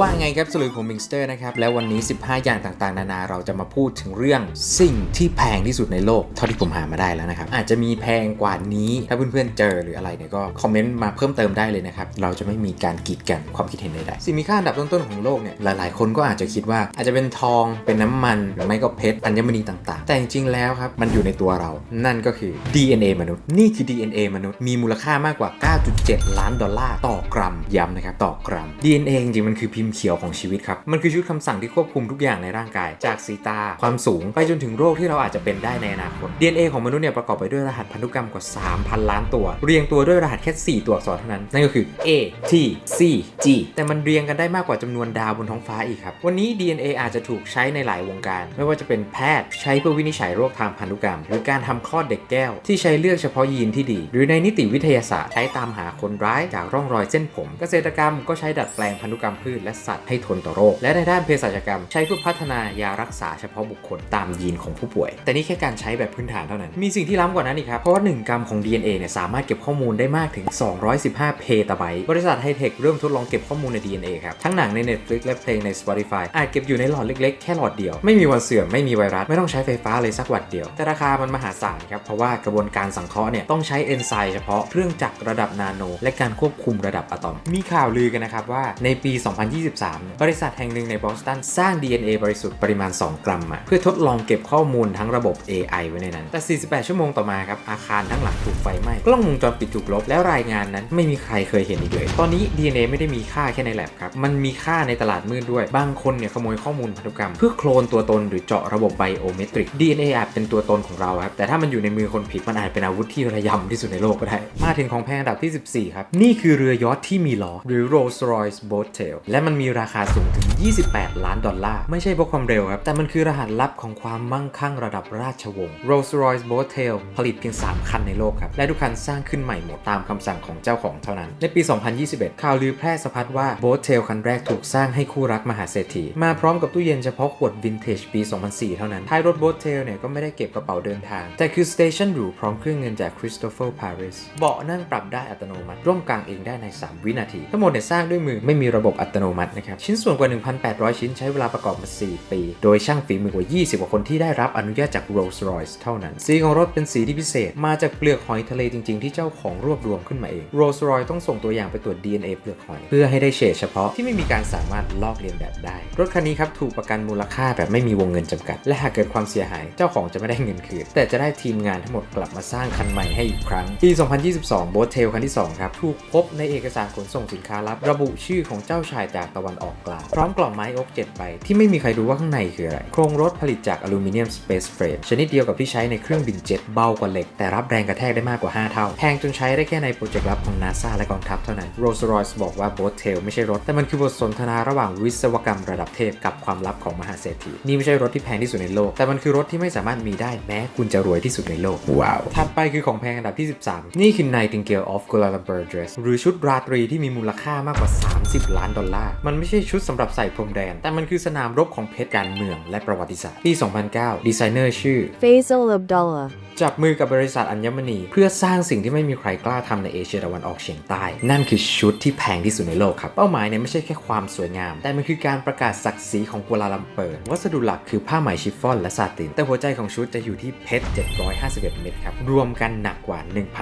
ว่าไงครับสลุยผมมิงสเตอร์นะครับ แล้ววันนี้ 15 อย่างต่างๆ นานาเราจะมาพูดถึงเรื่องสิ่งที่แพงที่สุดในโลก เท่าที่ผมหามาได้แล้วนะครับ อาจจะมีแพงกว่านี้ถ้าเพื่อนๆเจอหรืออะไรเนี่ยก็คอมเมนต์มาเพิ่มเติมได้เลยนะครับ เราจะไม่มีการกีดกันความคิดเห็นใดๆสิ่งมีค่าอันดับต้นๆของโลกเนี่ยหลายๆ คนก็อาจจะคิดว่าอาจจะเป็นทองเป็นน้ำมันหรือไม่ก็เพชรอัญมณีต่างๆ แต่จริงๆแล้วครับมันอยู่ในตัวเรา นั่นก็คือ DNA มนุษย์ นี่คือ DNA มนุษย์มีมูลค่ามากกว่า 9.7 ล้านดอลลาร์ต่อกรัมย้ำนะครับต่อกรัม DNA จริงๆมันคือพิมเขียวของชีวิตครับ มันคือชุดคำสั่งที่ควบคุมทุกอย่างในร่างกาย จากสีตา ความสูง ไปจนถึงโรคที่เราอาจจะเป็นได้ในอนาคต DNA ของมนุษย์เนี่ยประกอบไปด้วยรหัสพันธุกรรมกว่า 3,000 ล้านตัว เรียงตัวด้วยรหัสแค่ 4 ตัวอักษรเท่านั้น นั่นก็คือ A T C G แต่มันเรียงกันได้มากกว่าจำนวนดาวบนท้องฟ้าอีกครับ วันนี้ DNA อาจจะถูกใช้ในหลายวงการ ไม่ว่าจะเป็นแพทย์ใช้เพื่อวินิจฉัยโรคทางพันธุกรรม หรือการทำคลอดเด็กแก้ว ที่ใช้เลือกเฉพาะยีนที่ดี หรือในนิติวิทยาศาสตร์ใช้ตามหาคนร้ายจากร่องรอยเส้นผม เกษตรกรรมก็ใช้ดัดแปลงพันธุกรรมพืชและสัตว์ให้ทนต่อโรค และในด้านเภสัชกรรม ใช้เพื่อพัฒนายารักษาเฉพาะบุคคลตามยีนของผู้ป่วย แต่นี่แค่การใช้แบบพื้นฐานเท่านั้น มีสิ่งที่ล้ำกว่านั้นอีกครับ เพราะว่า 1 กรัมของ DNA เนี่ยสามารถเก็บข้อมูลได้มากถึง 215 เพตาไบต์บริษัทไฮเทคเริ่มทดลองเก็บข้อมูลใน DNA ครับ ทั้งหนังใน Netflix และเพลงใน Spotify อาจเก็บอยู่ในหลอดเล็กๆ แค่หลอดเดียว ไม่มีวันเสื่อม ไม่มีไวรัส ไม่ต้องใช้ไฟฟ้าเลยสักวัตต์เดียว แต่ราคามันมหาศาลครับ เพราะว่ากระบวนการสังเคราะห์เนี่ยต้องใช้เอนไซม์เฉพาะ เครื่องจักรระดับนาโน และการควบคุมระดับอะตอม มีข่าวลือกันนะครับว่าในปี2023 บริษัทแห่งหนึ่งในบอสตันสร้าง DNA บริสุทธิ์ปริมาณ 2 กรัมมาเพื่อทดลองเก็บข้อมูลทั้งระบบ AI ไว้ในนั้น แต่ 48 ชั่วโมงต่อมาครับ อาคารทั้งหลังถูกไฟไหม้ กล้องวงจรปิดถูกลบ แล้วรายงานนั้นไม่มีใครเคยเห็นอีกเลย ตอนนี้ DNA ไม่ได้มีค่าแค่ในแลบครับ มันมีค่าในตลาดมืดด้วย บางคนเนี่ยขโมยข้อมูลพันธุกรรม เพื่อโคลนตัวตนหรือเจาะระบบไบโอเมตริก DNA อาจเป็นตัวตนของเราครับ แต่ถ้ามันอยู่ในมือคนผิด มันอาจเป็นอาวุธที่ระยำที่สุดในโลกก็ได้ มาถึงของแพงอันดับที่ 14 ครับ นี่คือเรือยอทที่มีล้อหรือ Rolls Royce Boat Tail และมันมีราคาสูงถึง 28 ล้านดอลลาร์ ไม่ใช่เพราะความเร็วครับ แต่มันคือรหัสลับของความมั่งคั่งระดับราชวงศ์ Rolls Royce Boat Tail ผลิตเพียง 3 คันในโลกครับ และทุกคันสร้างขึ้นใหม่หมดตามคำสั่งของเจ้าของเท่านั้น ในปี 2021 ข่าวลือแพร่สะพัดว่า Boat Tail คันแรกถูกสร้างให้คู่รักมหาเศรษฐี มาพร้อมกับตู้เย็นเฉพาะขวดวินเทจปี 2004 เท่านั้นท้ายรถ Boat Tail เนี่ยก็ไม่ได้เก็บกระเป๋าเดินทาง แต่คือสเตชันหรูพร้อมเครื่องเงินจาก Christopher Paris เบาะนั่งปรับได้อัตโนมัติร่วมกลางเองได้ใน 3 วินาที ทั้งหมดเนี่ยสร้างด้วยมือไม่มีระบบอัตโนมัตินะครับชิ้นส่วนกว่า 1,800 ชิ้นใช้เวลาประกอบมา 4 ปี โดยช่างฝีมือกว่า 20 กว่าคนที่ได้รับอนุญาตจาก Rolls Royce เท่านั้น สีของรถเป็นสีที่พิเศษ มาจากเปลือกหอยทะเลจริงๆ ที่เจ้าของรวบรวมขึ้นมาเอง Rolls Royce ต้องส่งตัวอย่างไปตรวจ DNA เปลือกหอย เพื่อให้ได้เฉดเฉพาะที่ไม่มีการสามารถลอกเลียนแบบได้ รถคันนี้ครับถูกประกันมูลค่าแบบไม่มีวงเงินจำกัด และหากเกิดความเสียหายเจ้าของจะไม่ได้เงินคืนแต่จะได้ทีมงานทั้งหมดกลับมาสร้างคันใหม่ให้อีกครั้งปี 2022โบสเทลคันที่2ครับถูกพบในเอกสารขนส่งสินค้าลับระบุชื่อของเจ้าชายจากตะวันออกกลาง พร้อมกล่องไม้อก7ใบที่ไม่มีใครรู้ว่าข้างในคืออะไร โครงรถผลิตจากอลูมิเนียมสเปซเฟรมชนิดเดียวกับที่ใช้ในเครื่องบินเจ็ตเบากว่าเหล็ก แต่รับแรงกระแทกได้มากกว่า 5 เท่า แพงจนใช้ได้แค่ในโปรเจกต์ลับของ NASA และกองทัพเท่านั้น Rolls-Royce บอกว่า Boat Tail ไม่ใช่รถ แต่มันคือบทสนทนาระหว่างวิศวกรรมระดับเทพกับความลับของมหาเศรษฐีนี่ไม่ใช่รถที่แพงที่สุดในโลก แต่มันคือรถที่ไม่สามารถมีได้แม้คุณจะรวยที่สุดในโลกว้าวถัดไปคือของแพงอันดับที่ 13 นี่คือ Nightingale of Kuala Lumpur Dress หรือชุดราตรีที่มีมูลค่ามากกว่า 30 ล้านดอลลาร์มันไม่ใช่ชุดสำหรับใส่พรมแดน แต่มันคือสนามรบของเพชรการเมืองและประวัติศาสตร์ปี 2009 ดีไซเนอร์ชื่อ Faisal Abdullah. จับมือกับบริษัทอัญมณี เพื่อสร้างสิ่งที่ไม่มีใครกล้าทำในเอเชียตะวันออกเฉียงใต้ นั่นคือชุดที่แพงที่สุดในโลกครับ เป้าหมายเนี่ยไม่ใช่แค่ความสวยงาม แต่มันคือการประกาศศักดิ์ศรีของกัวลาลัมเปอร์ วัสดุหลักคือผ้าไหมชิฟฟ่อนและซาติน แต่หัวใจของชุดจะอยู่ที่เพชร 751 เม็ดครับ รวมกันหนักกว่า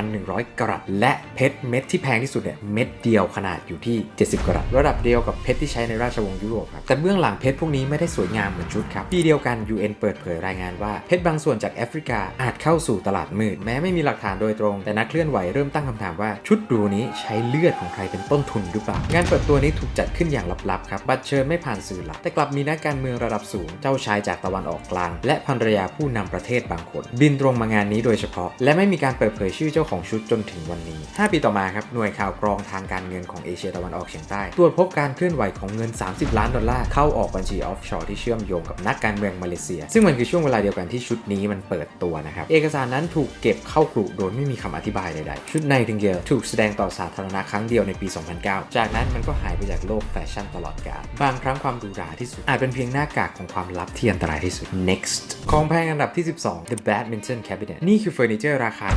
1,100 กรัตและเพชรเม็ดที่แพงที่สุดเนี่ยเม็ดเดียวขนาดอยู่ที่ 70 กรัตระดับเดียวกับเพชรที่ใช้ในราชวงศ์ยุโรปครับแต่เบื้องหลังเพชรพวกนี้ไม่ได้สวยงามเหมือนชุดครับปีเดียวกัน UN เปิดเผยรายงานว่าเพชรบางส่วนจากแอฟริกาอาจเข้าสู่ตลาดมืดแม้ไม่มีหลักฐานโดยตรง แต่นักเคลื่อนไหวเริ่มตั้งคำถามว่าชุดหรูนี้ใช้เลือดของใครเป็นต้นทุนหรือเปล่างานเปิดตัวนี้ถูกจัดขึ้นอย่างลับๆครับบัตรเชิญไม่ผ่านสื่อหลักแต่กลับมีนักการเมืองระดับสูงเจ้าชายจากตะวันออกกลาง และภรรยาผู้นำประเทศบางคน บินตรงมางานนี้โดยเฉพาะ และไม่มีการเปิดเผยชื่อเจ้าของชุดจนถึงวันนี้ 5 ปีต่อมาครับหน่วยข่าวกรองทางการเงินของเอเชียตะวันออกเฉียงใต้ตรวจพบการเคลื่อนไหวของเงิน 30 ล้านดอลลาร์เข้าออกบัญชีออฟชอร์ที่เชื่อมโยงกับนักการเมืองมาเลเซีย ซึ่งมันคือช่วงเวลาเดียวกันที่ชุดนี้มันเปิดตัวนะครับ เอกสารนั้นถูกเก็บเข้ากรุโดยไม่มีคำอธิบายใดๆ ชุดไนติงเกลถูกแสดงต่อสาธารณะครั้งเดียวในปี 2009 จากนั้นมันก็หายไปจากโลกแฟชั่นตลอดกาลบางครั้งความหรูหราที่สุดอาจเป็นเพียงหน้ากากของความลับที่อันตรายที่สุด next ของแพงอันดับที่ 12 the badminton cabinet นี่คือเฟอร์นิเจอร์ราคา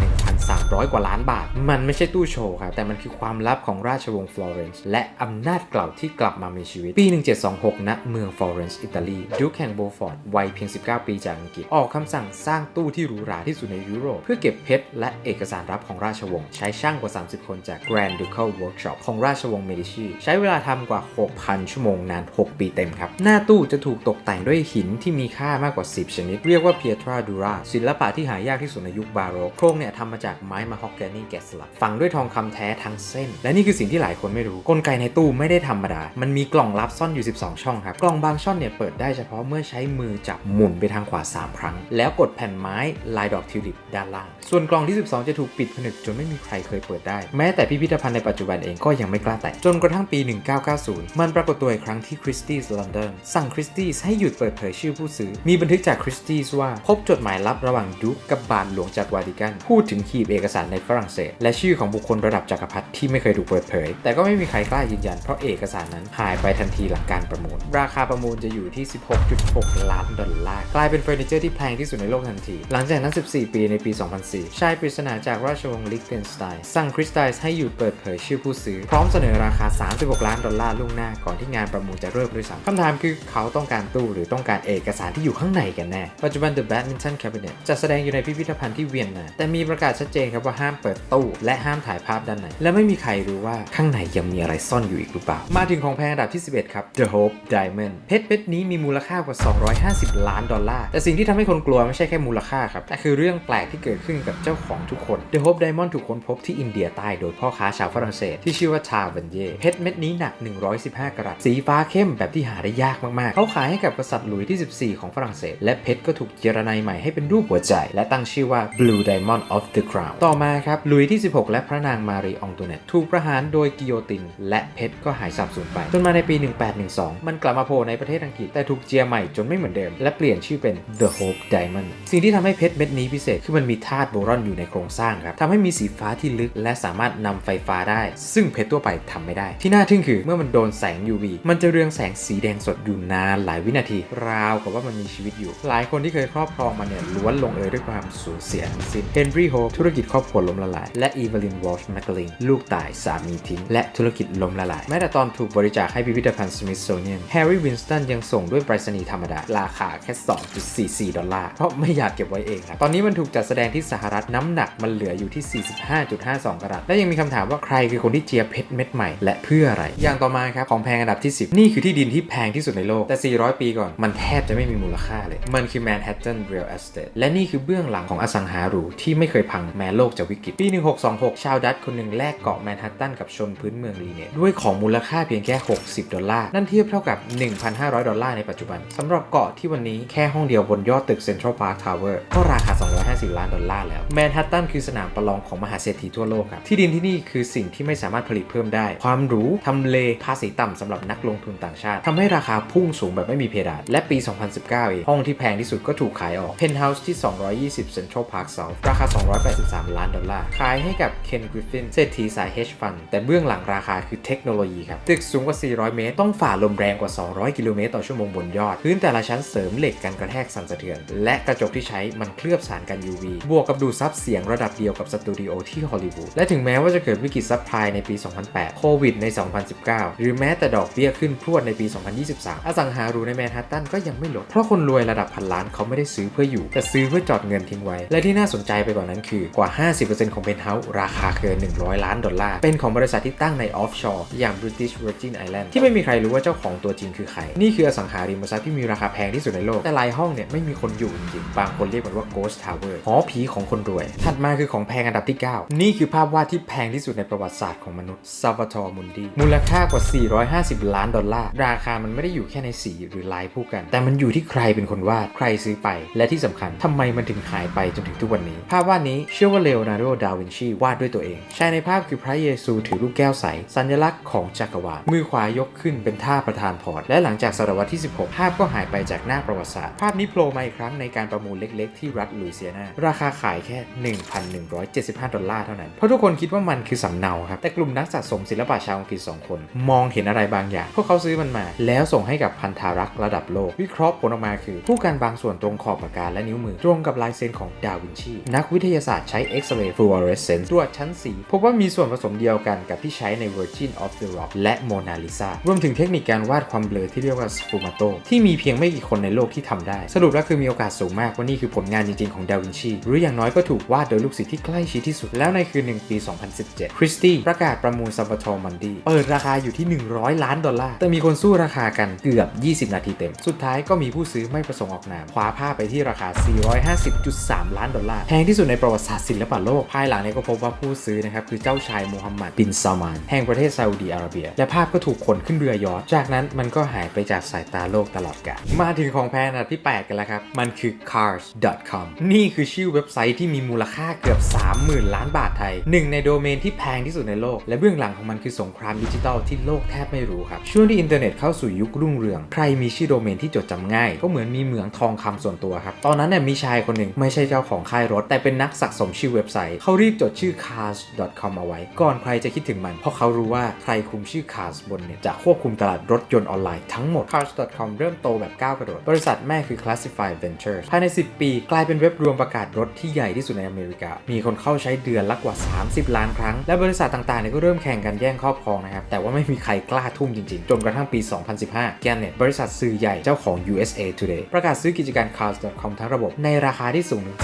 1,300 กว่าล้านบาท มันไม่ใช่ตู้โชว์ครับแต่มันคือความลับของราชวงศ์ฟลอเรนซ์และอำนาจเก่าที่กลับบมามีชีวิต ปี 1726 ณ เมืองฟลอเรนซ์ อิตาลี ดูคแห่งโบฟอร์ด วัยเพียง 19 ปีจากอังกฤษ ออกคำสั่งสร้างตู้ที่หรูหราที่สุดในยุโรป เพื่อเก็บเพชรและเอกสารลับของราชวงศ์ ใช้ช่างกว่า 30 คนจาก Grand Ducal Workshop ของราชวงศ์เมดิชี ใช้เวลาทำกว่า 6,000 ชั่วโมงนาน 6 ปีเต็มครับ หน้าตู้จะถูกตกแต่งด้วยหินที่มีค่ามากกว่า 10 ชนิด เรียกว่า Pietra Dura ศิลปะที่หายากที่สุดในยุคบาโรก โครงเนี่ยทำมาจากไม้ม a ฮอกกนีแกะสลัก ฝังด้วยทองคำแท้ทั้งเส้น และนี่คือสิ่งที่หลายคนไม่รู้ กลไกในตู้ไม่ได้ธรรมดามันมีกล่องลับซ่อนอยู่ 12 ช่องครับ กล่องบางช่องเนี่ยเปิดได้เฉพาะเมื่อใช้มือจับหมุนไปทางขวา 3 ครั้ง แล้วกดแผ่นไม้ลายดอกทิวลิปด้านล่าง ส่วนกล่องที่ 12 จะถูกปิดผนึกจนไม่มีใครเคยเปิดได้ แม้แต่พิพิธภัณฑ์ในปัจจุบันเองก็ยังไม่กล้าแตะ จนกระทั่งปี 1990 มันปรากฏตัวอีกครั้งที่คริสตี้สลอนดอนสั่งคริสตี้ให้หยุดเปิดเผยชื่อผู้ซื้อ มีบันทึกจากคริสตี้ว่าพบจดหมายลับระหว่างดุกกับบาทหลวงจากวาติกัน พูดถึงขีบเอกสารในฝรั่งเศส และชื่อของบุคคลระดับจักรพรรดิที่ไม่เคยถูกเปิดเผย แต่ก็ไม่มีใครกล้ายืนยันเพราะเอกสารนั้นหายไปทันทีหลังการประมูล ราคาประมูลจะอยู่ที่ 16.6 ล้านดอลลาร์ กลายเป็นเฟอร์นิเจอร์ที่แพงที่สุดในโลกทันที หลังจากนั้น 14 ปีในปี 2004 ชายปริศนาจากราชวงศ์ลิกเทนสไตน์สั่งคริสตัลให้หยุดเปิดเผยชื่อผู้ซื้อ พร้อมเสนอราคา 36 ล้านดอลลาร์ล่วงหน้าก่อนที่งานประมูลจะเริ่มด้วยซ้ำคำถามคือเขาต้องการตู้หรือต้องการเอกสารที่อยู่ข้างในกันแน่ ปัจจุบัน The Badminton Cabinet จะแสดงอยู่ในพิพิธภัณฑ์ที่เวียนนาแต่มีประกาศชัดเจนครับว่าห้ามเปิดตู้และห้ามถ่ายภาพด้านในและไม่มีใครรู้ว่าข้างในยังมีอะไรซ่อนอยู่อีกหรือเปล่า มาถึงของแพงอันดับที่ 11 ครับ The Hope Diamond เพชรเม็ดนี้มีมูลค่ากว่า 250 ล้านดอลลาร์ แต่สิ่งที่ทำให้คนกลัวไม่ใช่แค่มูลค่าครับ แต่คือเรื่องแปลกที่เกิดขึ้นกับเจ้าของทุกคน The Hope Diamond ถูกค้นพบที่อินเดียใต้โดยพ่อค้าชาวฝรั่งเศสที่ชื่อว่าชาเวนเย่เพชรเม็ดนี้หนัก 115 กรัต สีฟ้าเข้มแบบที่หาได้ยากมากๆ เขาขายให้กับกษัตริย์หลุยส์ที่ 14 ของฝรั่งเศส และเพชรก็ถูกเจรไนใหม่ให้เป็นรูปหัวใจ และตั้งชื่อว่า Blue Diamond of the Crown ต่อมาครับหลุยส์ที่ 16 และพระนางมารีอองตูเนตถูกประหารโดยกิโยติน และเพชรก็หายสาบสูญไปจนมาในปี 1812 มันกลับมาโผล่ในประเทศอังกฤษแต่ถูกเจียใหม่จนไม่เหมือนเดิม และเปลี่ยนชื่อเป็น The Hope Diamond สิ่งที่ทำให้เพชรเม็ดนี้พิเศษคือมันมีธาตุโบรอนอยู่ในโครงสร้างครับทำให้มีสีฟ้าที่ลึกและสามารถนำไฟฟ้าได้ ซึ่งเพชรทั่วไปทำไม่ได้ ที่น่าทึ่งคือเมื่อมันโดนแสง UV มันจะเรืองแสงสีแดงสดอยู่นานหลายวินาที ราวกับว่ามันมีชีวิตอยู่ หลายคนที่เคยครอบครองมันเนี่ยล้วนลงเอยด้วยความสูญเสียทั้งสิ้นเฮนรี่โฮปธุรกิจครอบครัวล้มละลายและอีเวลินวอลช์แมคลิงลูกตายสามีทิ้งและธุรกิจล้มละลายแม้แต่ตอนถูกบริจาคให้พิพิธภัณฑ์สมิธโซเนียนแฮร์รี่วินสตันยังส่งด้วยไปรษณีย์ธรรมดา ราคาแค่ 2.44 ดอลลาร์ เพราะไม่อยากเก็บไว้เองครับ ตอนนี้มันถูกจัดแสดงที่สหรัฐน้ำหนักมันเหลืออยู่ที่ 45.52 กรัต และยังมีคำถามว่าใครคือคนที่เจียเพชรเม็ดใหม่ และเพื่ออะไร อย่างต่อมาครับ ของแพงอันดับที่ 10 นี่คือที่ดินที่แพงที่สุดในโลก แต่ 400 ปีก่อน มันแทบจะไม่มีมูลค่าเลย มันคือ Manhattan Real Estate และนี่คือเบื้องหลังของอสังหาหรูที่ไม่เคยพังแม้โลกจะวิกฤตปี 1626 ชาวดัตช์คนหนึ่งแลกเกาะแมนฮัตตันกับชนพื้นเมืองลีเนตด้วยของมูลค่าเพียงแค่60 ดอลลาร์ นั่นเทียบเท่ากับ 1,500 ดอลลาร์ในปัจจุบันสำหรับเกาะที่วันนี้แค่ห้องเดียวบนยอดตึก Central Park Tower ก็ราคา 250 ล้านดอลลาร์แล้วแมนฮัตตันคือสนามประลองของมหาเศรษฐีทั่วโลกครับที่ดินที่นี่คือสิ่งที่ไม่สามารถผลิตเพิ่มได้ ความหรูทำเลภาษีต่ำสำหรับนักลงทุนต่างชาติทำให้ราคาพุ่งสูงแบบไม่มีเพดานและปี 2019เองห้องที่แพงที่สุดก็ถูกขายออกเพนท์เฮาส์ที่ 220 Central Park South ราคา 283 ล้านดอลลาร์ขายให้กับเคนกริฟฟินเศรษฐีสาย hedge fund แต่เบื้องหลังราคาคือเทคโนโลยีครับตึกสูงกว่าา 400 เมตร ต้องฝ่าลมแรงกว่า 200 กิโลเมตรต่อชั่วโมงบนยอด พื้นแต่ละชั้นเสริมเหล็กกันกระแทกสั่นสะเทือน และกระจกที่ใช้มันเคลือบสารกัน UV บวกกับดูซับเสียงระดับเดียวกับสตูดิโอที่ฮอลลีวูด และถึงแม้ว่าจะเกิดวิกฤตซัพพลายในปี 2008 โควิดใน 2019 หรือแม้แต่ดอกเบี้ยขึ้นพรวดในปี 2023 อสังหาริมในแมนฮัตตันก็ยังไม่ลด เพราะคนรวยระดับพันล้านเขาไม่ได้ซื้อเพื่ออยู่ แต่ซื้อเพื่อจอดเงินทิ้งไว้ และที่น่าสนใจไปกว่านั้นคือกว่า 50%ของเพนท์เฮาส์ราคาเกิน 100 ล้านดอลลาร์ เป็นของบริษัทที่ตั้งในออฟชอร์อย่าง British Virgin Island ที่ไม่มีใครรู้ว่าเจ้าของตัวจริงคือใคร นี่คืออสังหาริมทรัพย์ที่มีราคาแพงที่สุดในโลก แต่หลายห้องเนี่ยไม่มีคนอยู่จริงๆ บางคนเรียกมันว่า Ghost Tower หอผีของคนรวย ถัดมาคือของแพงอันดับที่ 9 นี่คือภาพวาดที่แพงที่สุดในประวัติศาสตร์ของมนุษย์ Salvatore Mundi มูลค่ากว่า 450 ล้านดอลลาร์ ราคามันไม่ได้อยู่แค่ในสีหรือลายผู้กัน แต่มันอยู่ที่ใครเป็นคนวาด ใครซื้อไป และที่สำคัญทำไมมันถึงหายไปจนถึงทุกวันนี้ ภาพวาดนี้เชื่อว่าเลโอนาร์โด ดาวินชีวาดด้วยตัวเอง ชายในภาพคือพระเยซูถือลูกแก้วใส สัญลักษณ์ของจักรวาล มือขวายกขึ้นเป็นท่าประธานพอร์ต และหลังจากศตวรรษที่ 16 ภาพก็หายไปจากหน้าประวัติศาสตร์ ภาพนี้โผล่มาอีกครั้งในการประมูลเล็กๆ ที่รัฐลุยเซียนา ราคาขายแค่ 1,175 ดอลลาร์เท่านั้น เพราะทุกคนคิดว่ามันคือสำเนาครับ แต่กลุ่มนักสะสมศิลปะชาวอังกฤษสองคน มองเห็นอะไรบางอย่าง พวกเขาซื้อมันมา แล้วส่งให้กับพันธารักษ์ระดับโลก วิเคราะห์ผลออกมาคือ ผู้กันบางส่วนตรงขอบปากกาและนิ้วมือ ตรงกับลายเซ็นของดาวินชี นักวิทยาศาสตร์ใช้เอ็กซเรย์ฟลูออเรสเซนซ์ตรวจชั้นสีพบว่ามีส่วนผสมเดียวกันกับที่ใช้ใน Virgin of the Rock และ Mona นาลิซารวมถึงเทคนิคการวาดความเบลอที่เรียกว่าสฟูมาโตที่มีเพียงไม่กี่คนในโลกที่ทำได้ สรุปแล้วคือมีโอกาสสูงมากว่านี่คือผลงานจริงๆของดาวินชีหรืออย่างน้อยก็ถูกวาดโดยลูกศิษย์ที่ใกล้ชิดที่สุดแล้วในคืนหนึ่งปี 2017 คริสตี้ประกาศประมูลซัมบทอมันดีเปิดราคาอยู่ที่ 100 ล้านดอลลาร์แต่มีคนสู้ราคากันเกือบ 20 นาทีเต็ม สุดท้ายก็มีผู้ซื้อไม่ประสงค์ออกนามคว้าผ้าไปที่ราคา 450.3 ล้านดอลลาร์แพงที่สุดในประวัติศาสตร์ศิลปะโลกภายหลังเนี่ยก็พบว่าผู้ซื้อนะครับคือเจ้าชายมูฮัมหมัดบินซามานแห่งประเทศซาอุดีอาระเบีย และภาพก็ถูกขนขึ้นเรือยอชจากนั้นมันก็หายไปจากสายตาโลกตลอดกาลมาถึงของแพงอันดับที่ 8 กันแล้วครับ มันคือ cars.com นี่คือชื่อเว็บไซต์ที่มีมูลค่าเกือบ 30,000 ล้านบาทไทยหนึ่งในโดเมนที่แพงที่สุดในโลก และเบื้องหลังของมันคือสงครามดิจิทัลที่โลกแทบไม่รู้ครับ ช่วงที่อินเทอร์เน็ตเข้าสู่ยุครุ่งเรือง ใครมีชื่อโดเมนที่จดจำง่าย ก็เหมือนมีเหมืองทองคำส่วนตัวครับ ตอนนั้นเนี่ยมีชายคนหนึ่งไม่ใช่เจ้าของค่ายรถ แต่เป็นนักสะสมชื่อเว็บไซต์ เขารีบจดชื่อ cars.com เอาไว้ ก่อนใครจะคิดถึงมัน เพราะเขารู้ว่าใครคุมชื่อ cars บนเนี่ยจะควบคุมตลาดรถยนต์ออนไลน์ทั้งหมด cars.com เริ่มโตแบบก้าวกระโดด บริษัทแม่คือ classified ventures ภายใน 10 ปี กลายเป็นเว็บรวมประกาศรถที่ใหญ่ที่สุดในอเมริกา มีคนเข้าใช้เดือนละกว่า 30 ล้านครั้ง และบริษัทต่างๆเนี่ยก็เริ่มแข่งกันแย่งครอบครองนะครับ แต่ว่าไม่มีใครกล้าทุ่มจริงๆ จนกระทั่งปี 2015 Gannett บริษัทสื่อใหญ่เจ้าของ USA Today ประกาศซื้อกิจการ cars.com ทั้งระบบในราคาที่สูงถึง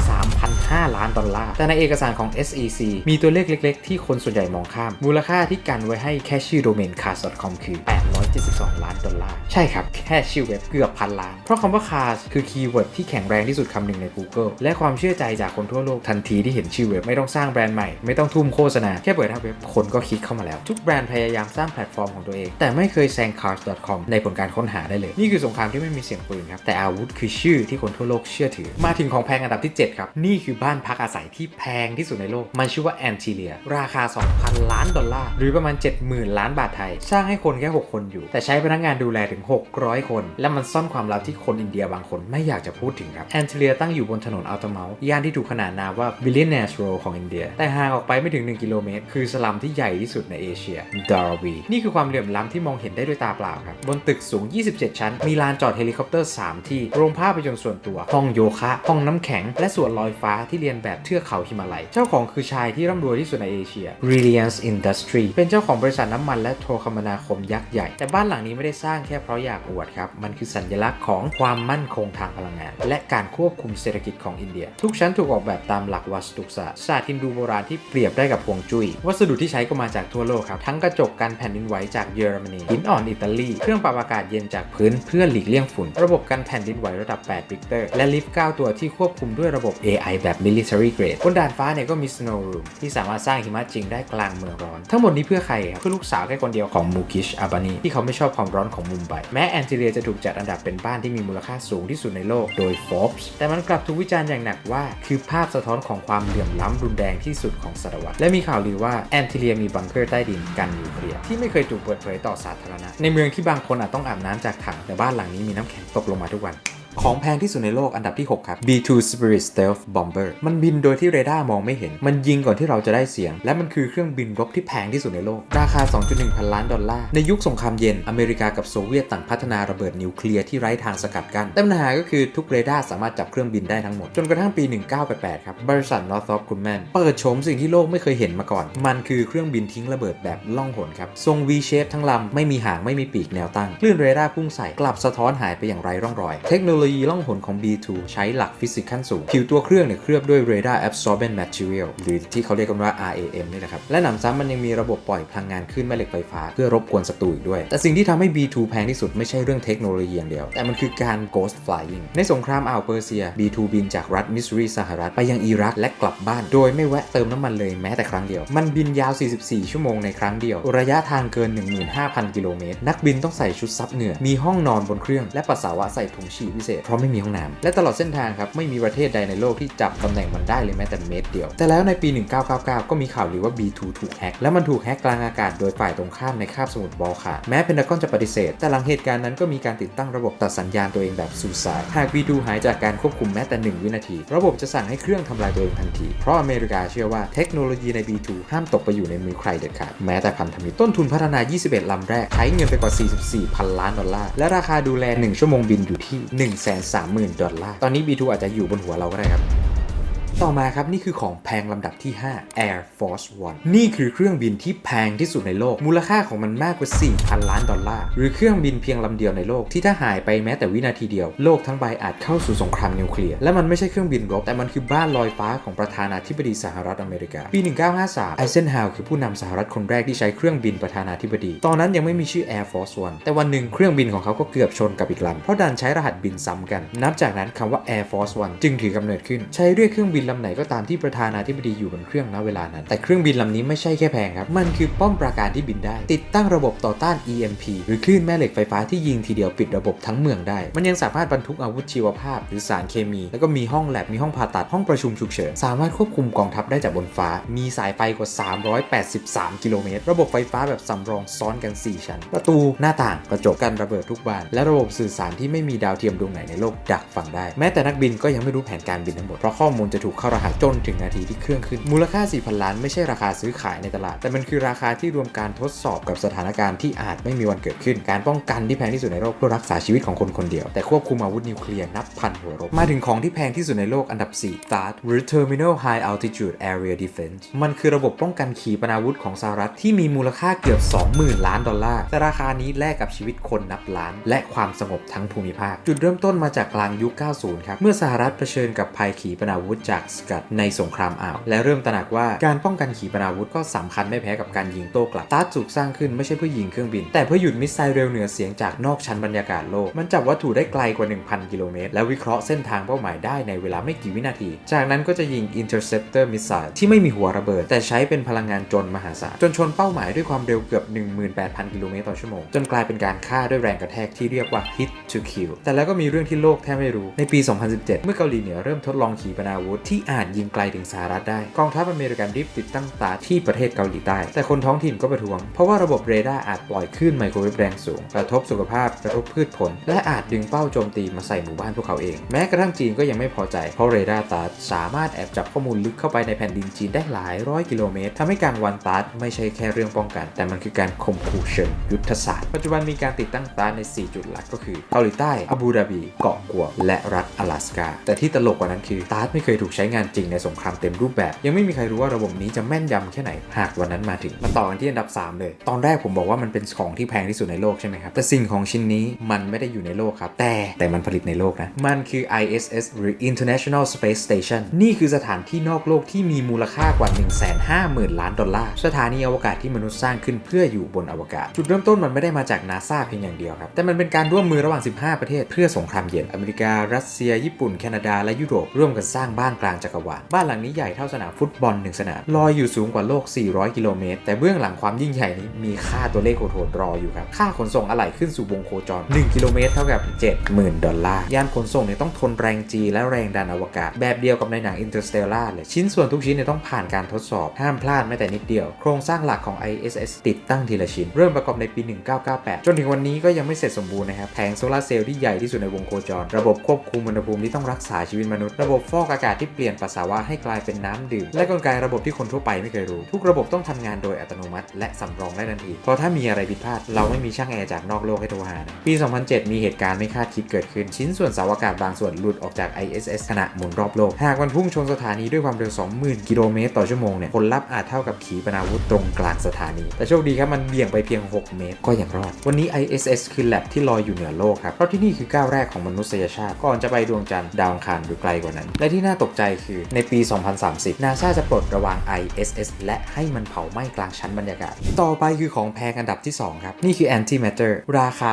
3,500 ล้านดอลลาร์ แต่ในเอกสารของ SEC มีตัวเลขเล็ก ๆ ที่คนส่วนใหญ่มองข้าม มูลค่าที่กันไว้ให้แค่ชื่อโดเมน cars.com คอมคือ8 72 ล้านดอลลาร์ ใช่ครับ แค่ชื่อเว็บเกือบพันล้าน เพราะคำว่า cars คือคีย์เวิร์ดที่แข็งแรงที่สุดคำหนึ่งใน Google และความเชื่อใจจากคนทั่วโลกทันทีที่เห็นชื่อเว็บไม่ต้องสร้างแบรนด์ใหม่ ไม่ต้องทุ่มโฆษณา แค่เปิดหน้าเว็บคนก็คลิกเข้ามาแล้ว ทุกแบรนด์พยายามสร้างแพลตฟอร์มของตัวเอง แต่ไม่เคยแซง cars.com ในผลการค้นหาได้เลย นี่คือสงครามที่ไม่มีเสียงปืนครับแต่อาวุธคือชื่อที่คนทั่วโลกเชื่อถือ มาถึงของแพงอันดับที่ 7 ครับนี่คือบ้านพักอาศัยที่แพงที่สุดในโลกมันชื่อว่าแอนติเลียราคา 2,000 ล้านดอลลาร์หรือประมาณ 70,000 ล้านบาทไทย สร้างให้คนแค่ 6 คนอยู่แต่ใช้พนักงานดูแลถึง 600 คน และมันซ่อนความลับที่คนอินเดียบางคนไม่อยากจะพูดถึงครับแอนติเลียตั้งอยู่บนถนนอัลตเมาย่านที่ถูกขนานนามว่า Billionaires Row ของอินเดีย แต่ห่างออกไปไม่ถึง 1 กิโลเมตร คือสลัมที่ใหญ่ที่สุดในเอเชียดาร์วีนี่คือความเหลื่อมล้ำที่มองเห็นได้ด้วยตาเปล่าครับบนตึกสูง 27 ชั้น มีลานจอดเฮลิคอปเตอร์ 3 ที่โรงภาพยนตร์ส่วนตัวห้องโยคะห้องน้ำแข็ง และสวนลอยฟ้าที่เรียนแบบเทือกเขาหิมาลัย เจ้าของคือชายที่ร่ำรวยที่สุดในเอเชีย Reliance Industry เป็นเจ้าของบริษัทน้ำมันและโทรคมนาคมยักษ์ใหญ่แต่บ้านหลังนี้ไม่ได้สร้างแค่เพราะอยากอวดครับ มันคือสัญลักษณ์ของความมั่นคงทางพลังงาน และการควบคุมเศรษฐกิจของอินเดีย ทุกชั้นถูกออกแบบตามหลักวัสตุศาสตร์ศาสตร์ฮินดูโบราณที่เปรียบได้กับฮวงจุ้ยวัสดุที่ใช้ก็มาจากทั่วโลกครับทั้งกระจกกันแผ่นดินไหวจากเยอรมนีหินอ่อนอิตาลีเครื่องปรับอากาศเย็นจากพื้นเพื่อหลีกเลี่ยงฝุ่น ระบบกันแผ่นดินไหวระดับ 8 ริกเตอร์ และลิฟต์ 9 ตัวที่ควบคุมด้วยระบบ AI แบบ military grade บนดาดฟ้าเนี่ยก็มี snow room ที่สามารถสร้างหิมะจริงได้กลางเมืองร้อน ทั้งหมดนี้เพื่อใครครับเพื่อลูกสาวแค่คนเดียวของมูกิชอาบานีที่เขาไม่ชอบความร้อนของมุมไบแม้แอนติเลียจะถูกจัดอันดับเป็นบ้านที่มีมูลค่าสูงที่สุดในโลกโดย Forbes แต่มันกลับถูกวิจารณ์อย่างหนักว่า คือภาพสะท้อนของความเหลื่อมล้ำรุนแรงที่สุดของศตวรรษและมีข่าวลือว่าแอนติเลียมีบังเกอร์ใต้ดินกันนิวเคลียร์ที่ไม่เคยถูกเปิดเผยต่อสาธารณะ ในเมืองที่บางคนอาจต้องอาบน้ำจากถังแต่บ้านหลังนี้มีน้ำแข็งตกลงมาทุกวัน ของแพงที่สุดในโลกอันดับที่ 6 ครับ B2 Spirit Stealth Bomber มันบินโดยที่เรดาร์มองไม่เห็น มันยิงก่อนที่เราจะได้เสียง และมันคือเครื่องบินรบที่แพงที่สุดในโลก ราคา 2.1 พันล้านดอลลาร์ ในยุคสงครามเย็น อเมริกากับโซเวียตต่างพัฒนาระเบิดนิวเคลียร์ที่ไร้ทางสกัดกั้นแต่ปัญหาก็คือทุกเรดาร์สามารถจับเครื่องบินได้ทั้งหมด จนกระทั่งปี 1988 ครับ บริษัท Northrop Grumman เปิดโฉมสิ่งที่โลกไม่เคยเห็นมาก่อน มันคือเครื่องบินทิ้งระเบิดแบบล่องหนครับ ทรง V shape ทั้งลำ ไม่มีหาง ไม่มีปีกแนวตั้ง คลื่นเรดาร์พุ่งใส่ กลับสะท้อนหายไปอย่างไร้ร่องรอย เทคโนโลยีล่องหนของ B2 ใช้หลักฟิสิกส์ขั้นสูง ผิวตัวเครื่องเนี่ยเคลือบด้วย Radar Absorbent Material หรือที่เขาเรียกกันว่า RAM นี่แหละครับ และหนำซ้ำมันยังมีระบบปล่อยพลังงานขึ้นแม่เหล็กไฟฟ้า เพื่อรบกวนศัตรูอีกด้วย แต่สิ่งที่ทำให้ B2 แพงที่สุดไม่ใช่เรื่องเทคโนโลยีอย่างเดียว แต่มันคือการ Ghost Flying ในสงครามอ่าวเปอร์เซีย B2 บินจากรัฐมิสซูรีสหรัฐไปยังอิรักและกลับบ้าน โดยไม่แวะเติมน้ำมันเลยแม้แต่ครั้งเดียว มันบินยาว 44 ชั่วโมงในครั้งเดียว ระยะทางเกิน 15,000 กิโลเมตร นักบินต้องใส่ชุดซับเหงื่อ มีห้องนอนบนเครื่อง และปัสสาวะใส่ถุงฉี่พิเศษ เพราะไม่มีห้องน้ำและตลอดเส้นทางครับไม่มีประเทศใดในโลกที่จับตำแหน่งมันได้เลยแม้แต่เมตรเดียว แต่แล้วในปี 1999 ก็มีข่าวลือว่า B2 ถูกแฮกและมันถูกแฮกกลางอากาศโดยฝ่ายตรงข้ามในคาบสมุทรบอลข่านแม้เพนทากอนจะปฏิเสธ แต่หลังเหตุการณ์นั้นก็มีการติดตั้งระบบตัดสัญญาณตัวเองแบบซูซายหาก B2 หายจากการควบคุมแม้แต่ 1 วินาที ระบบจะสั่งให้เครื่องทำลายตัวเองทันทีเพราะอเมริกาเชื่อว่าเทคโนโลยีใน B2 ห้ามตกไปอยู่ในมือใครเด็ดขาดแม้แต่พันธมิตรต้นทุนพัฒนา 21 ลำแรกใช้เงินไปกว่า 44 พันล้านดอลลาร์และราคาดูแล 1 ชั่วโมงบินอยู่ที่130,000 ดอลลาร์ ตอนนี้ B2 อาจจะอยู่บนหัวเราก็ได้ครับ ต่อมาครับนี่คือของแพงลำดับที่ 5 Air Force One นี่คือเครื่องบินที่แพงที่สุดในโลก มูลค่าของมันมากกว่า 4,000 ล้านดอลลาร์ หรือเครื่องบินเพียงลำเดียวในโลก ที่ถ้าหายไปแม้แต่วินาทีเดียว โลกทั้งใบอาจเข้าสู่สงครามนิวเคลียร์ และมันไม่ใช่เครื่องบินรบ แต่มันคือบ้านลอยฟ้าของประธานาธิบดีสหรัฐอเมริกา ปี 1953 ไอเซนฮาวคือผู้นำสหรัฐคนแรกที่ใช้เครื่องบินประธานาธิบดี ตอนนั้นยังไม่มีชื่อ Air Force One แต่วันหนึ่งเครื่องบินของเขาก็เกือบชนกับอีกลำเพราะดันใช้รหัสบินซ้ำกัน นับจากนั้นคำว่า Air Force One จึงถือกำเนิดขึ้นใช้เรียกเครื่องบินลำไหนก็ตามที่ประธานาธิบดีอยู่บนเครื่องณเวลานั้น แต่เครื่องบินลำนี้ไม่ใช่แค่แพงครับ มันคือป้อมปราการที่บินได้ ติดตั้งระบบต่อต้าน EMP หรือคลื่นแม่เหล็กไฟฟ้าที่ยิงทีเดียวปิดระบบทั้งเมืองได้ มันยังสามารถบรรทุกอาวุธชีวภาพ หรือสารเคมี แล้วก็มีห้องแลบมีห้องผ่าตัดห้องประชุมฉุกเฉินสามารถควบคุมกองทัพได้จากบนฟ้า มีสายไฟกว่า 383 กิโลเมตรระบบไฟฟ้าแบบสำรองซ้อนกัน 4 ชั้น ประตูหน้าต่างกระจกกันระเบิดทุกบาน และระบบสื่อสารที่ไม่มีดาวเทียมดวงไหนในโลกดักฟังได้ แม้แต่นักบินก็ยังไม่รู้แผนการบินทั้งหมดเพราะข้อมูลจะถูกเข้ารหัสจนถึงนาทีที่เครื่องขึ้น มูลค่า 4,000 ล้านไม่ใช่ราคาซื้อขายในตลาด แต่มันคือราคาที่รวมการทดสอบกับสถานการณ์ที่อาจไม่มีวันเกิดขึ้น การป้องกันที่แพงที่สุดในโลกเพื่อรักษาชีวิตของคนคนเดียว แต่ควบคุมอาวุธนิวเคลียร์นับพันหัวรบ มาถึงของที่แพงที่สุดในโลกอันดับ4 THAAD หรือ Terminal High Altitude Area Defense มันคือระบบป้องกันขีปนาวุธของสหรัฐที่มีมูลค่าเกือบ 20,000 ล้านดอลลาร์แต่ราคานี้แลกกับชีวิตคนนับล้าน และความสงบทั้งภูมิภาค จุดเริ่มต้นมาจากกลางยุค 90 ครับ เมื่อสหรัฐเผชิญกับภัยขีปนาวุธจากสกัดในสงครามอ่าว และเริ่มตระหนักว่าการป้องกันขีปนาวุธก็สำคัญไม่แพ้กับการยิงโต้กลับตาร์ดถูกสร้างขึ้นไม่ใช่เพื่อยิงเครื่องบิน แต่เพื่อหยุดมิสไซล์เร็วเหนือเสียงจากนอกชั้นบรรยากาศโลก มันจับวัตถุได้ไกลกว่า 1,000 กิโลเมตร และวิเคราะห์เส้นทางเป้าหมายได้ในเวลาไม่กี่วินาที จากนั้นก็จะยิง interceptor missile ที่ไม่มีหัวระเบิด แต่ใช้เป็นพลังงานจนมหาศาลจนชนเป้าหมายด้วยความเร็วเกือบ 18,000 กิโลเมตรต่อชั่วโมง จนกลายเป็นการฆ่าด้วยแรงกระแทกที่เรียกว่า hit to kill แต่แล้วก็มีเรื่องที่โลกแทบไม่รู้ในปี 2017 เมื่อเกาหลีเหนือเริ่มทดลองขีปนาวุธที่อาจยิงไกลถึงสหรัฐได้ กองทัพอเมริกันรีบติดตั้งตาที่ประเทศเกาหลีใต้ แต่คนท้องถิ่นก็ประท้วง เพราะว่าระบบเรดาร์อาจปล่อยคลื่นไมโครเวฟแรงสูง กระทบสุขภาพ กระทบพืชผล และอาจดึงเป้าโจมตีมาใส่หมู่บ้านพวกเขาเอง แม้กระทั่งจีนก็ยังไม่พอใจ เพราะเรดาร์ตาร์สามารถแอบจับข้อมูลลึกเข้าไปในแผ่นดินจีนได้หลายร้อยกิโลเมตรทำให้การวันตาร์ไม่ใช่แค่เรื่องป้องกัน แต่มันคือการข่มขู่เชิงยุทธศาสตร์ ปัจจุบันมีการติดตั้งตาร์ใน 4 จุดหลักก็คือเกาหลีใต้อาบูดาบี เกาะกัว และรัฐ阿拉สกาแต่ที่ตลกกว่านั้นคือตาร์ไม่เคยถูกใช้งานจริงในสงครามเต็มรูปแบบ ยังไม่มีใครรู้ว่าระบบนี้จะแม่นยำแค่ไหนหากวันนั้นมาถึงมาต่อกันที่อันดับ 3 เลย ตอนแรกผมบอกว่ามันเป็นของที่แพงที่สุดในโลกใช่ไหมครับแต่สิ่งของชิ้นนี้มันไม่ได้อยู่ในโลกครับ แต่แต่มันผลิตในโลกนะมันคือ ISS หรือ International Space Station นี่คือสถานที่นอกโลกที่มีมูลค่ากว่า 150,000 ล้านดอลลาร์สถานีอวกาศที่มนุษย์สร้างขึ้นเพื่ออยู่บนอวกาศ จุดเริ่มต้นมันไม่ได้มาจากนาซาเพียงอย่างเดียวครับแต่มันเป็นการร่วมมือระหว่าง 15 ประเทศ เพื่อสงครามเย็นอเมริกา รัสเซีย ญี่ปุ่น แคนาดาและยุโรปร่วมกันสร้างบ้านกลางจักรวาลบ้านหลังนี้ใหญ่เท่าสนามฟุตบอลหนึ่งสนามลอยอยู่สูงกว่าโลก 400 กิโลเมตร แต่เบื้องหลังความยิ่งใหญ่นี้มีค่าตัวเลขโหดๆรออยู่ครับ ค่าขนส่งอะไหล่ขึ้นสู่วงโคจร 1 กิโลเมตรเท่ากับ 70,000 ดอลลาร์ ยานขนส่งเนี่ยต้องทนแรงจีและแรงดันอวกาศ แบบเดียวกับในหนัง Interstellar เลย ชิ้นส่วนทุกชิ้นเนี่ยต้องผ่านการทดสอบ ห้ามพลาดแม้แต่นิดเดียว โครงสร้างหลักของ ISS ติดตั้งทีละชิ้น เริ่มประกอบในปี 1998 จนถึงวันนี้ก็ยังไม่เสร็จสมบูรณ์นะครับ แผงโซลาร์เซลล์ที่ใหญ่ที่สุดในวงโคจร ระบบควบคุมอุณหภูมิที่ต้องรักษาชีวิตมนุษย์ ระบบฟอกอากาศที่เปลี่ยนปัสสาวะให้กลายเป็นน้ำดื่ม และกลไกระบบที่คนทั่วไปไม่เคยรู้ ทุกระบบต้องทำงานโดยอัตโนมัติ และสำรองได้ทันที เพราะถ้ามีอะไรผิดพลาด เราไม่มีช่างแอร์จากนอกโลกให้โทรหานะปี 2007 มีเหตุการณ์ไม่คาดคิดเกิดขึ้น ชิ้นส่วนเสาอากาศบางส่วนหลุดออกจาก ISS ขณะหมุนรอบโลก หากมันพุ่งชนสถานีด้วยความเร็ว 20,000 กิโลเมตรต่อชั่วโมงเนี่ยผลลัพธ์อาจเท่ากับขีปนาวุธตรงกลางสถานี แต่โชคดีครับมันเบี่ยงไปเพียง 6 เมตร ก็ยังรอด วันนี้ ISS คือแลบที่ลอยอยู่เหนือโลกครับเพราะที่นี่คือก้าวแรกของมนุษยชาติก่อนจะไปดวงจันทร์ดาวอังคารหรือไกลกว่านั้น และที่น่าตกใจคือในปี 2030 นาซาจะปลดระวาง ISS และให้มันเผาไหม้กลางชั้นบรรยากาศ ต่อไปคือของแพงอันดับที่ 2 ครับ นี่คือ antimatter ราคา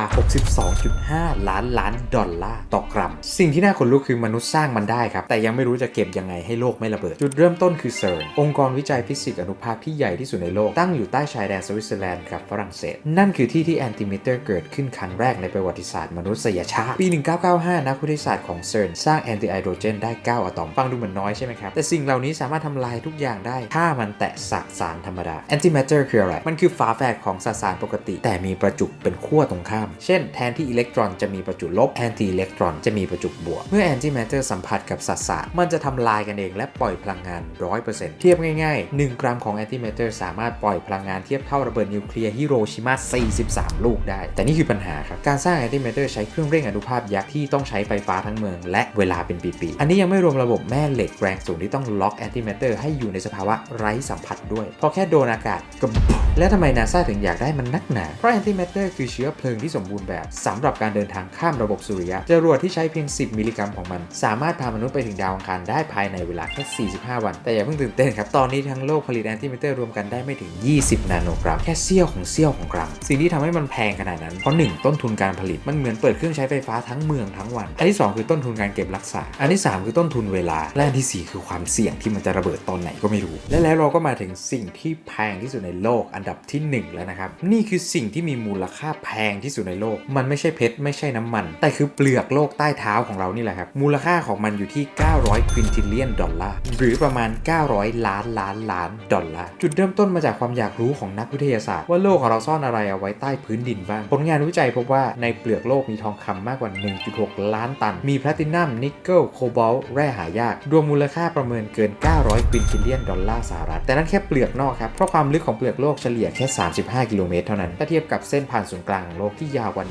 62.5 ล้านล้านดอลลาร์ต่อกรัม สิ่งที่น่าขนลุกคือมนุษย์สร้างมันได้ครับ แต่ยังไม่รู้จะเก็บยังไงให้โลกไม่ระเบิด จุดเริ่มต้นคือ CERN องค์กรวิจัยฟิสิกส์อนุภาคที่ใหญ่ที่สุดในโลกตั้งอยู่ใต้ชายแดนสวิตเซอร์แลนด์กับฝรั่งเศส นั่นคือที่ที่ antimatter เกิดขึ้นครั้งแรกในประวัติศาสตร์มนุษยชาติปี 1995 นักวิทยาศาสตร์ของ CERN สร้างแอนติไฮโดรเจนได้ 9อะตอมฟังดูมือนน้อยใช่ไหมครับ แต่สิ่งเหล่านี้สามารถทำลายทุกอย่างได้ ถ้ามันแตะสสารธรรมดา antimatter คืออะไร มันคือฝาแฝดของสสารปกติ แต่มีประจุเป็นขั้วตรงข้าม เช่น แทนที่อิเล็กตรอนจะมีประจุลบ แอนตี้อิเล็กตรอนจะมีประจุบวก เมื่อ antimatter สัมผัสกับสสารมันจะทำลายกันเองและปล่อยพลังงาน 100%เทียบง่ายๆ 1 กรัมของ antimatter สามารถปล่อยพลังงานเทียบเท่าระเบิดนิวเคลียร์ฮิโรชิมา43 ลูกได้ แต่นี่คือปัญหาครับ การสร้าง antimatter ใช้เครื่องเร่งอนุภาพยักษ์ที่ต้องใช้ไฟฟ้าทั้งเมือง และเวลาเป็นปีๆ อันนี้ยังไม่รวมระบบแม่เหล็กแรงสูงที่ต้องล็อกแอนติแมตเตอร์ให้อยู่ในสภาวะไร้สัมผัสด้วยพราะแค่โดนอากาศก็บุ๊บและทำไมนาซาถึงอยากได้มันนักหนา เพราะแอนติแมตเตอร์คือเชื้อเพลิงที่สมบูรณ์แบบสำหรับการเดินทางข้ามระบบสุริยะจรวดที่ใช้เพียง 10 มิลลิกรัมของมัน สามารถพามนุษย์ไปถึงดาวอังคารได้ภายในเวลาแค่ 45 วัน แต่อย่าเพิ่งตื่นเต้นครับ ตอนนี้ทั้งโลกผลิตแอนติแมตเตอร์รวมกันได้ไม่ถึง 20 นาโนกรัม แค่เสี้ยวของเสี้ยวของกรัม สิ่งที่ทำให้มันแพงขนาดนั้น เพราะ 1 ต้นทุนการผลิต มันเหมือนเปิดเครื่องใช้ไฟฟ้าทั้งเมืองทั้งวัน อันที่ 2 คือต้นทุนการเก็บรักษา อันที่ 3 คือต้นทุนเวลาและอันทีสี่4คือความเสี่ยงที่มันจะระเบิดตอนไหนก็ไม่รู้ และแล้วเราก็มาถึงสิ่งที่แพงที่สุดในโลกอันดับที่หนึ่งแล้วนะครับ นี่คือสิ่งที่มีมูลค่าแพงที่สุดในโลก มันไม่ใช่เพชรไม่ใช่น้ำมัน แต่คือเปลือกโลกใต้เท้าของเรานี่แหละครับ มูลค่าของมันอยู่ที่ 900ควินทิลเลียนดอลลาร์ หรือประมาณ 900 ล้านล้านล้านดอลลาร์ จุดเริ่มต้นมาจากความอยากรู้ของนักวิทยาศาสตร์ว่าโลกของเราซ่อนอะไรเอาไว้ใต้พื้นดินบ้าง ผลงานวิจัยพบว่าในเปลือกโลกมีทองคำมากกว่า 1.6 ล้านตัน มีแพลตินัม นิกเกิล โคบอลต์ แร่หายากรวมมูลค่าประเมินเกิน 900ควินทิลเลียนดอลลาร์สหรัฐ แต่นั่นแค่เปลือกนอกครับ เพราะความลึกของเปลือกโลกเฉลี่ยแค่ 35 กิโลเมตรเท่านั้น ถ้าเทียบกับเส้นผ่านศูนย์กลางของโลกที่ยาวกว่า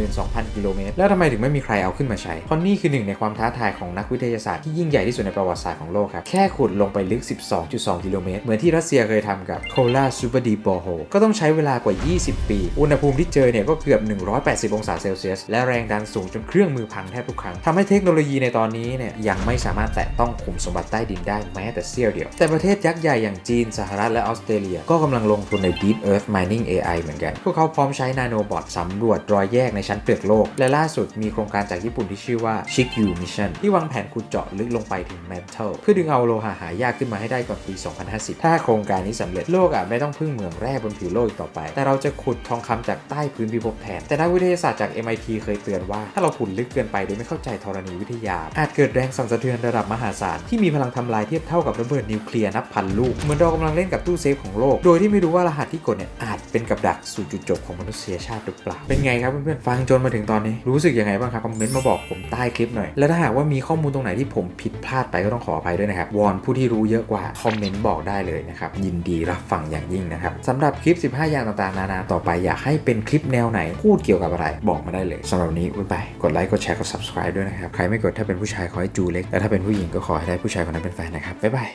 12,000 กิโลเมตร แล้วทำไมถึงไม่มีใครเอาขึ้นมาใช้ เพราะนี่คือหนึ่งในความท้าทายของนักวิทยาศาสตร์ที่ยิ่งใหญ่ที่สุดในประวัติศาสตร์ของโลกครับ แค่ขุดลงไปลึก 12.2 กิโลเมตร เหมือนที่รัสเซียเคยทำกับโคลาซูเปอร์ดีบอโฮก็ต้องใช้เวลากว่า 20 ปี อุณหภูมิที่เจอเนี่ยก็เกือบ 180 องศาเซลเซียส และแรงดันสูงจนเครื่องมือพังแทบทุกครั้งทำให้เทคโนโลยีในตอนนี้เนี่ยยังไม่สามารถแตะต้องขุมสมบัติใต้ดินได้แม้แต่เสี้ยวเดียว แต่ประเทศยักษ์ใหญ่อย่างจีน สหรัฐและออสเตรเลีย ก็กำลังลงทุนใน Deep Earth Mining AI เหมือนกัน พวกเขาพร้อมใช้นาโนบอทสำรวจรอยแยกในชั้นเปลือกโลก และล่าสุดมีโครงการจากญี่ปุ่นที่ชื่อว่า Shikyu Mission ที่วางแผนขุดเจาะลึกลงไปถึง Mantle เพื่อดึงเอาโลหะหายากขึ้นมาให้ได้ก่อนปี 2050 ถ้าโครงการนี้สำเร็จโลกอาจไม่ต้องพึ่งเหมืองแร่บนผิวโลกต่อไป แต่เราจะขุดทองคำจากใต้พื้นพิภพแทน แต่นักวิทยาศาสตร์จาก MIT เคยเตือนว่าถ้าเราขุดลึกเกินไปโดยไม่เข้าใจธรณีวิทยา อาจเกิดแรงสั่นสะเทือนระดับมหาศาลที่มีพลังทำลายเทียบเท่ากับระเบิดนิวเคลียร์นับพันลูก เหมือนเรากำลังเล่นกับตู้เซฟของโลก โดยที่ไม่รู้ว่ารหัสที่กดเนี่ยอาจเป็นกับดักสู่จุดจบของมนุษยชาติหรือเปล่า เป็นไงครับเพื่อนๆฟังจนมาถึงตอนนี้รู้สึกยังไงบ้างครับคอมเมนต์มาบอกผมใต้คลิปหน่อย และถ้าหากว่ามีข้อมูลตรงไหนที่ผมผิดพลาดไปก็ต้องขออภัยด้วยนะครับวอนผู้ที่รู้เยอะกว่าคอมเมนต์บอกได้เลยนะครับยินดีรับฟังอย่างยิ่งนะครับสำหรับคลิป 15 อย่างต่างๆ นานาต่อไปอยากให้เป็นคลิปแนวไหนพูดเกี่ยวกับอะไร บอกมาได้เลยสำหรับวันนี้บ๊ายบายกดไลค์กดแชร์กด subscribe ด้วยนะครับใครไม่กดถ้าเป็นผู้ชายขอให้จูเล็กและถ้าเป็นผู้หญิงก็ขอให้ได้ผู้ชายคนนั้นเป็นแฟนนะครับบ๊ายบาย